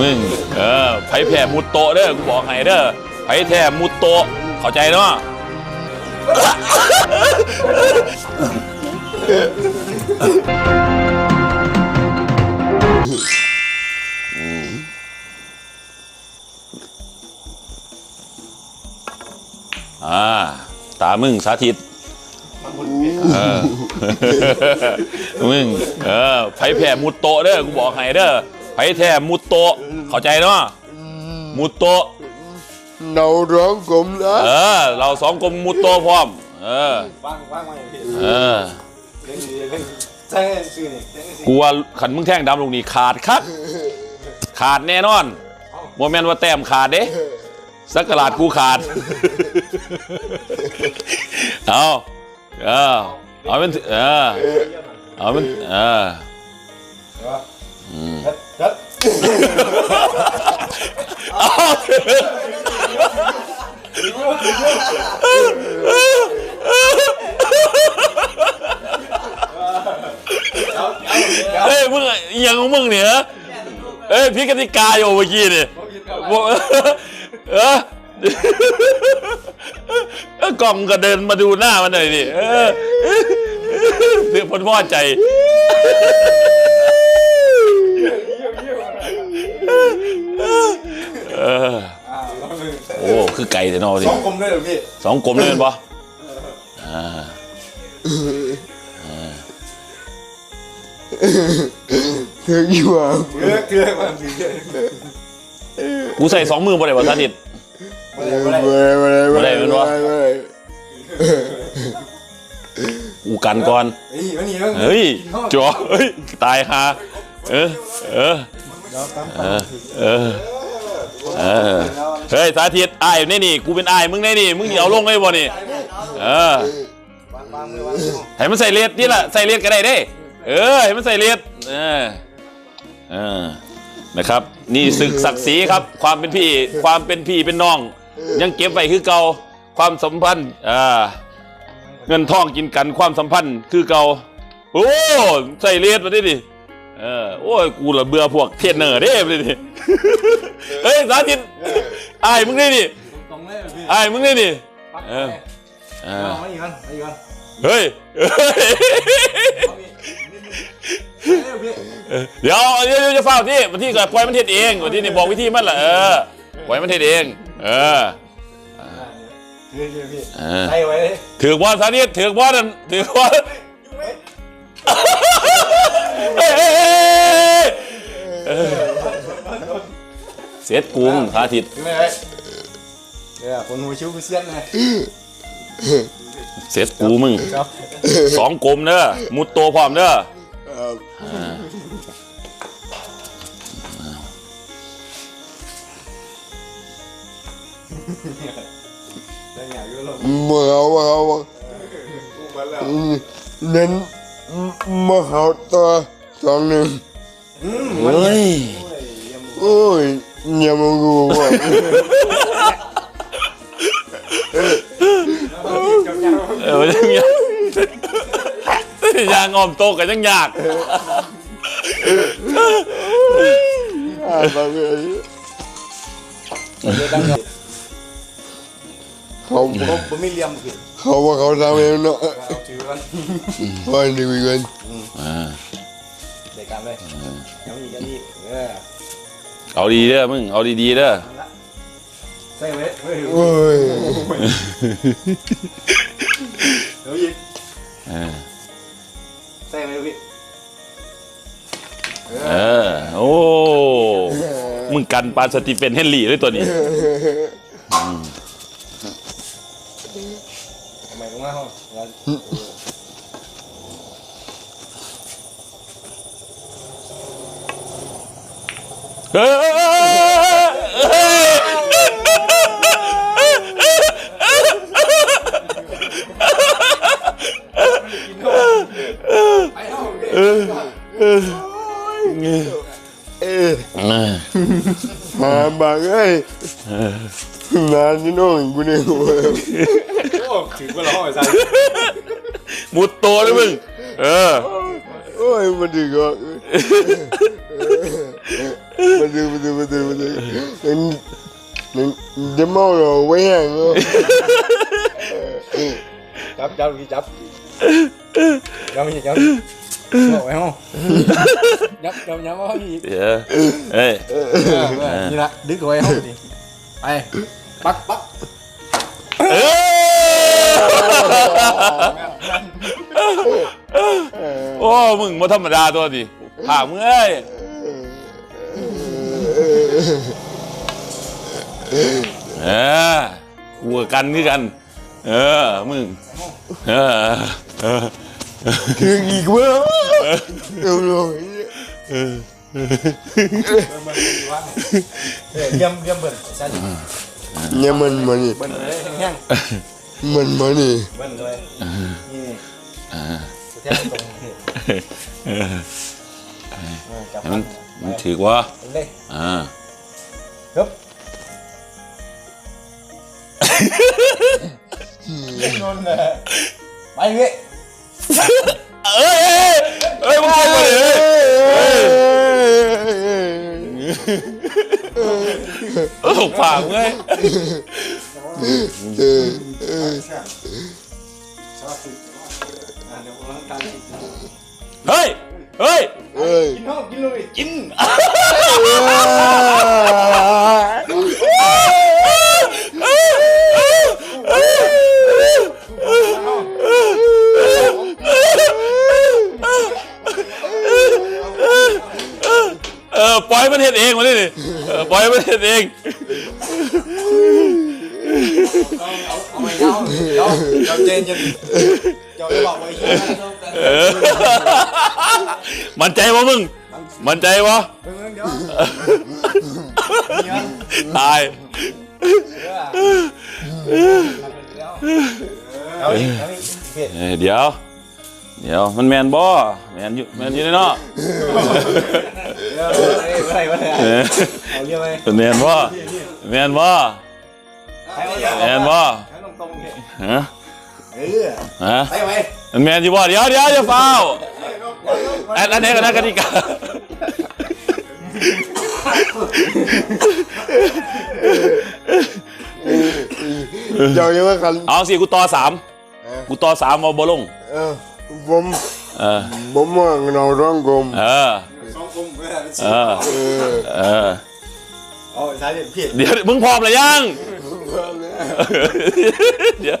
มึงเออไผแผ่มุดโตะเด้อกูบอกให้เด้อไผแท้มุดโตะเข้าใจเนาะอ่าตามึงสาธิตเออมึงเออไผแผ่มุดโตะเด้อกูบอกให้เด้อ ไผแท้มุดโตะเข้าใจเนาะมุดโตะเราร้องกลมนะเออ เราสองกลมมุดโตะพร้อม เออว่างว่างมาอย่างพี่เออเล่นดีเล่นใช่ชื่อนี่ใช่ชื่อกูว่าขันมึงแท่งดำลูกนี่ขาดครับขาดแน่นอนโมเมนว่าแต้มขาดเด้สักกะลาดกูขาด เอาเออเอาเป็นเออเอาเป็นเออฮัดฮัด เฮ้ยมึงอะอหยังของมึงเนี่ยเอ้ยพี่กติกาอยู่เมื่อกี้เนี่ยบอกเออเออกล่องก็เดินมาดูหน้ามันหน่อยดิเออเพื่อพ้นพ่อใจ อออ่าลองดูโอ้คือไก่แต่นอดิสองกลมด้วยเหรอพี่สองกลมเลยเป็นปะอ่าถึงอยู่อะเกลือเกลือมันดีเกลือกูใส่สองมือบ่ได้บ่สาธิตไม่ได้ไม่ได้ไม่ได้ไม่ได้ไม่ได้เป็นวะไม่ได้กูกันก่อนเฮ้ยมันนี่มันเฮ้ยจ๋อเฮ้ยตายฮาเออเออเดี๋ยวตามเออ เออเฮ้ยสาธิตอายนี่นี่กูเป็นอายมึงได้นี่มึงเอาลงได้บ่นี่เออวางมือวางมือให้มันใส่เลียดนี่แหละใส่เลียดก็ได้เด้ เออให้มันใส่เลียดเออเออนะครับ นี่ศึกศักดิ์ศรีครับ ความเป็นพี่ความเป็นพี่เป็นน้อง ยังเก็บไว้คือเก่าความสัมพันธ์อ่าเงินทองกินกันความสัมพันธ์คือเก่าโอ้ใส่เลียดมาดิดิ เออโอ้ยกูละเบื่อพวกเทรนเนอร์เด้ไปดิเฮ้ยสาธิตอายมึงได้ดิตรงเลยพี่อายมึงได้ดิปักเออเอเอาอไม่อีกกันไม่อีกกันเฮ้ยเฮ้ยเอาพี่เร็วพี่เดี๋ยวเดี๋ยวเดี๋ยวจะเฝ้าที่วันที่ก่อนปล่อยมันเทศเองวันที่นี่บอกวิธีมันแหละเออปล่อยมันเทศเอง เออ เร็วเร็วพี่เออ ใส่ไว้เลยถือบอลสานิทถือบอลนั่นถือบอลเฮ้ยเฮ้ยเฮ้ย เสียดกุ้งสาธิตถึงไหมเฮ้ยเดี๋ยคนหัวชิวกูเสียนไงเสียดกูมึงสองกลมเด้อมุดโตพร้อมเด้อครับได้อย่างเยอะเลยเมื่อเขาว่าเขาว่ากูมาแล้วอืมนั้น มื่อเขาตัวสองหนึ่งเฮ้ยโอ้ยอย่ามากูว่าเออมันยังยากยางออมโตกันยังยากอ่าบางที เขาผมผมไม่เลียมพี่เขาว่าเขาทำเองเนาะเอาถือกันพอดีกันอ่าเด็กกันเลยยังมีกันอีกเออเอาดีเด้อมึงเอาดีๆเด้อใส่ไว้เฮ้ยโอ้ยเดี๋ยวอีกเออใส่ไว้พี่เออโอ้มึงกันปานสตีเฟนเฮนรี่ด้วยตัวนี้ ทำไมตรงหน้าห้องเราเฮ้ยไอ้ห้องเออเออมาบางไอ้นานนี่น้องกูเนี่ยโอ้ถือว่าเราห้องไอ้ใจมุดโตเลยมึง เออ โอ้ยมันดีก็เมาดูมาดูมาดูมาดูมันมันจะเมาเราไว้แห้งเนาะจับจับจับจับมีจับบอกไว้ห้องยับยับยับว่ามีเดี๋ยวเอ้ยนี่ละดึกไว้ห้องดิไปปักปัก โอ้ มึงมาธรรมดาตัวดิผ่ามึงเอ้ยเออกูกับกันคือกัน เออ มึง เออเออคืออีกเว้ยเร็วเลยเยี่ยมเยี่ยมเบิ่นใช่เนี่ยมันมานี่เบิ่นเลยแห้ง มันมานี่เบิ่นเลยนี่แท้ตรงจับมันมันถือว่าเลยอ่าฮึบนนเลยไปเว้ยเอ้ยเอ้ยเอ้ยมึงเก่งเลยเอ้ยเออถูกผ่ามึงเอ้ย เออเออเฮ้ย เฮ้ยเอ้ย กินห้องกินเลยกินเออปล่อยมันเห็นเองมาดิเออปล่อยมันเห็นเอง เอาไปเจ้าเจ้าเจ้าเจนจะเจ้าจะบอกไว้ที่เออมันใจวะมึง มันใจวะเพิ่งเดี๋ยวตายเอาอีกเอาอีกเผ็ดเอ้ยเดี๋ยว เดี๋ยวมันแมนบ่แมนอยู่แมนอยู่ในเนาะดี๋ยวอะไรวะเนี่ยเออเอาเรียกไป เป็นแมนบ่แมนบ่ แมนบ่ตรงตรงเนี่ยฮะเออฮะไปไปมันแมนอยู่บ่เดี๋ยวเดี๋ยวอย่าเฝ้าวอันอันนี้ก็น่ากติกาเจ้ายังว่ากันเอาสิกูต่อสามกูต่อสามเอาบ่ลงเออผมเออผมว่าเราร้องกลมเออสองกลมเพื่อนเออเออเออเอาใช้เผ็ดเดี๋ยวมึงพร้อมหรือยัง เดี๋ยว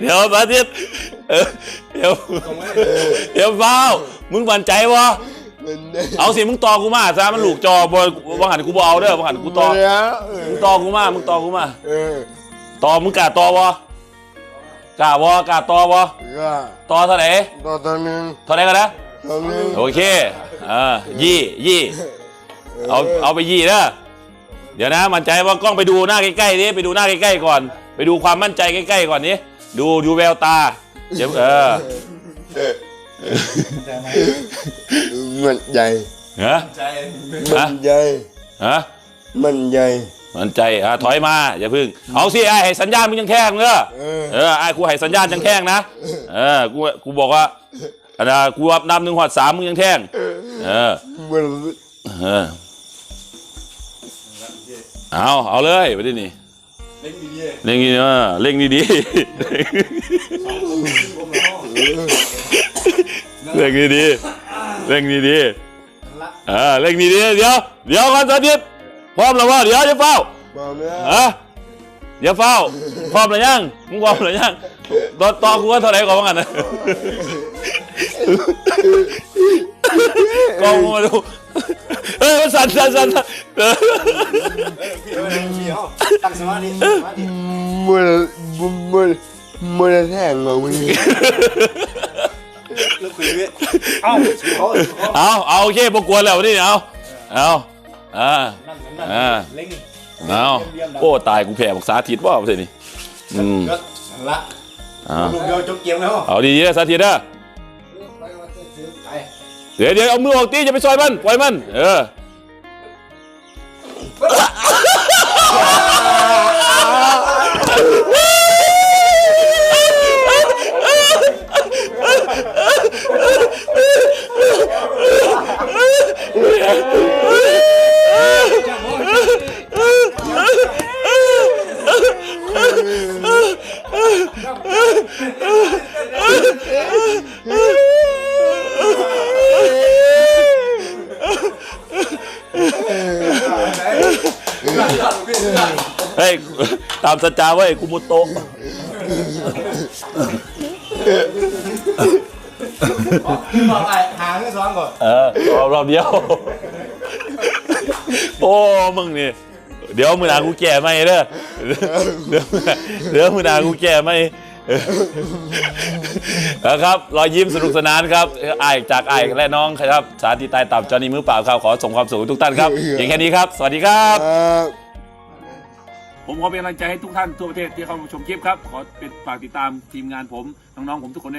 เดี๋ยวสาธิตเออเดี๋ยวเดี๋ยวเฝ้ามึงมั่นใจวะเอาสิมึงตอกูมาซะมันหลูกจอบวังหันกูบเอาเด้อวังหันกูตอมึงตอกูมามึงตอกูมาตอมึงกาตอวะกาวะกาตอวะตอเท่าไหร่ต่อตอนหนึงเท่าไหร่กันนะโอเคอ่ายี่ยี่เอาเอาไปยี่เด้อ เดี๋ยวนะมั่นใจว่ากล้องไปดูหน้าใกล้ๆดิไปดูหน้าใกล้ๆก่อน ไปดูความมั่นใจใกล้ๆก่อนนี้ดูดูแววตาเดี๋ยวเออมันใหญ่ฮะใจมันใหญ่ฮะมันใหญ่มั่นใจอะถอยมาอย่าพึ่งเอาสิไอ้ให้สัญญาณมึงยังแท่งเด้อเออเออไอ้กูให้สัญญาณยังแท่งนะเออกูกูบอกว่าอันน่ะกูอับนำหนึ่งหอดสามมึงยังแท่งเออมันเออ เอาเอาเลยไปดินี่เล่นดีเร่งดีเออเร่งดีๆเร่งดีๆเร่งดีๆเออเร่งดีๆเดี๋ยวเดี๋ยวก่อนสาธิตพร้อมแล้ววะเดี๋ยวจะเฝ้าบอกแล้วฮะเดี๋ยวเฝ้าพร้อมหรือยังมึงพร้อมหรือยังตอนตอนกูว่าเท่าไหร่ก่อนว่ากันนะกองมาดู เฮ้ยมันสั่นสั่นสั่นสั่นเออตั้งสมาธิสมาธิมันมันมันแท่งเราวันนี้เลิกคุยเว้ยเอ้าเขาเอาเอาโอเคพวกกวนแล้วนี่เอาเอาอ่า นั่นนั่นเล่งเอาโอ้ตายกูแพ้บอกสาธิตว่าไม่ใช่นี่อืมก็นั่นละเอาลูกเดียวจบเกมแล้วเอาดีๆนะสาธิตนะไป เดี๋ยวเดี๋ยวเอามือออกตีจะไปซอยมันปล่อยมัน เออ เฮ้ยตามสัจจาเว้ยกูมุโตะบอกไอ้หาเงินซ้อนก่อนเออรอบรอบเดียว โอ้มึงนี่เดี๋ยวมือหนากูแก่ไหมเด้อเดี๋ยวเดี๋ยวมือหนากูแก่ไหมเออนะครับรอยยิ้มสนุกสนานครับไอายจากไอายและน้องครับ สาธิตตายตับจอห์นนี่มือเปล่าครับขอส่งความสุขทุกท่านครับ อย่างแค่นี้ครับ สวัสดีครับครับ ผมขอเป็นกำลังใจให้ทุกท่านทั่วประเทศที่เข้ามาชมคลิปครับ ขอเป็นฝากติดตามทีมงานผมน้องๆผมทุกคนด้วยครับ